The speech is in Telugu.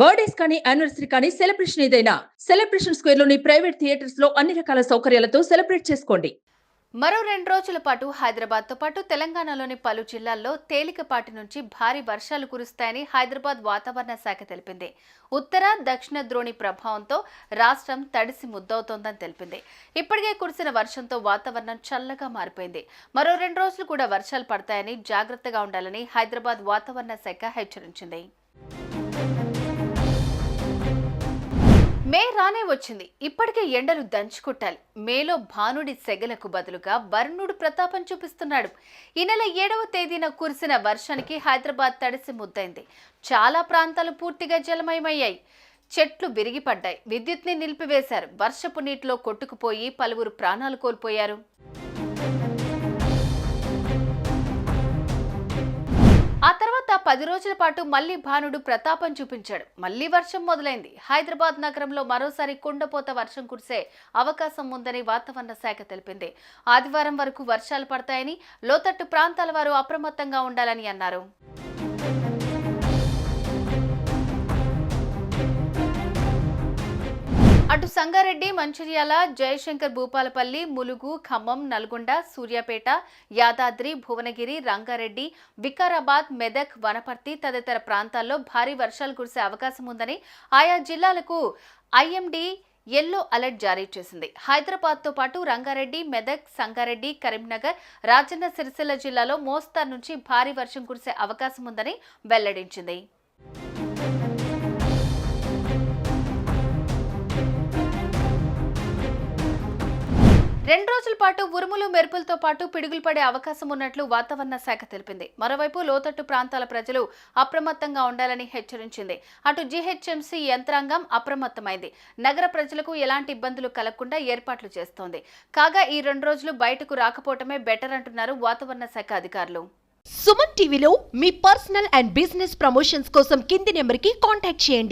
బర్త్డేస్ కానీ యానివర్సరీ కానీ సెలబ్రేషన్ ఏదైనా సెలబ్రేషన్ స్క్వేర్లోని ప్రైవేట్ థియేటర్స్లో అన్ని రకాల సౌకర్యాలతో సెలబ్రేట్ చేసుకోండి. మరో రెండు రోజుల పాటు హైదరాబాద్తో పాటు తెలంగాణలోని పలు జిల్లాల్లో తేలికపాటి నుంచి భారీ వర్షాలు కురుస్తాయని హైదరాబాద్ వాతావరణ శాఖ తెలిపింది. ఉత్తర దక్షిణ ద్రోణి ప్రభావంతో రాష్ట్రం తడిసి ముద్దవుతోందని తెలిపింది. ఇప్పటికే కురిసిన వర్షంతో వాతావరణం చల్లగా మారిపోయింది. మరో రెండు రోజులు కూడా వర్షాలు పడతాయని జాగ్రత్తగా ఉండాలని హైదరాబాద్ వాతావరణ శాఖ హెచ్చరించింది. మే రానే వచ్చింది. ఇప్పటికే ఎండలు దంచుకుట్టాలి. మేలో భానుడి సెగలకు బదులుగా వరుణుడు ప్రతాపం చూపిస్తున్నాడు. ఈ నెల ఏడవ తేదీన కురిసిన వర్షానికి హైదరాబాద్ తడిసి ముద్దైంది. చాలా ప్రాంతాలు పూర్తిగా జలమయమయ్యాయి. చెట్లు విరిగిపడ్డాయి. విద్యుత్ని నిలిపివేశారు. వర్షపు నీటిలో కొట్టుకుపోయి పలువురు ప్రాణాలు కోల్పోయారు. పది రోజుల పాటు మళ్ళీ భానుడు ప్రతాపం చూపించాడు. మళ్ళీ వర్షం మొదలైంది. హైదరాబాద్ నగరంలో మరోసారి కుండపోత వర్షం కురిసే అవకాశం ఉందని వాతావరణ శాఖ తెలిపింది. ఆదివారం వరకు వర్షాలు పడతాయని లోతట్టు ప్రాంతాల వారు అప్రమత్తంగా ఉండాలని అన్నారు. అటు సంగారెడ్డి మంచిర్యాల జయశంకర్ భూపాలపల్లి ములుగు ఖమ్మం నల్గొండ సూర్యాపేట యాదాద్రి భువనగిరి రంగారెడ్డి వికారాబాద్ మెదక్ వనపర్తి తదితర ప్రాంతాల్లో భారీ వర్షాలు కురిసే అవకాశం ఉందని ఆయా జిల్లాలకు ఐఎండీ ఎల్లో అలర్ట్ జారీ చేసింది. హైదరాబాద్తో పాటు రంగారెడ్డి మెదక్ సంగారెడ్డి కరీంనగర్ రాజన్న సిరిసిల్ల జిల్లాలో మోస్తారు నుంచి భారీ వర్షం కురిసే అవకాశం ఉందని వెల్లడించింది. రెండు రోజుల పాటు ఉరుములు మెరుపులతో పాటు పిడుగులు పడే అవకాశం ఉన్నట్లు వాతావరణ శాఖ తెలిపింది. మరోవైపు లోతట్టు ప్రాంతాల ప్రజలు అప్రమత్తంగా ఉండాలని హెచ్చరించింది. అటు జీహెచ్ఎంసీ యంత్రాంగం అప్రమత్తమైంది. నగర ప్రజలకు ఎలాంటి ఇబ్బందులు కలగకుండా ఏర్పాట్లు చేస్తోంది. కాగా ఈ రెండు రోజులు బయటకు రాకపోవటమే బెటర్ అంటున్నారు వాతావరణ శాఖ అధికారులు. సుమన్ టీవీలో మీ పర్సనల్ అండ్ బిజినెస్ ప్రమోషన్స్ కోసం కింది నెంబర్కి కాంటాక్ట్ చేయండి.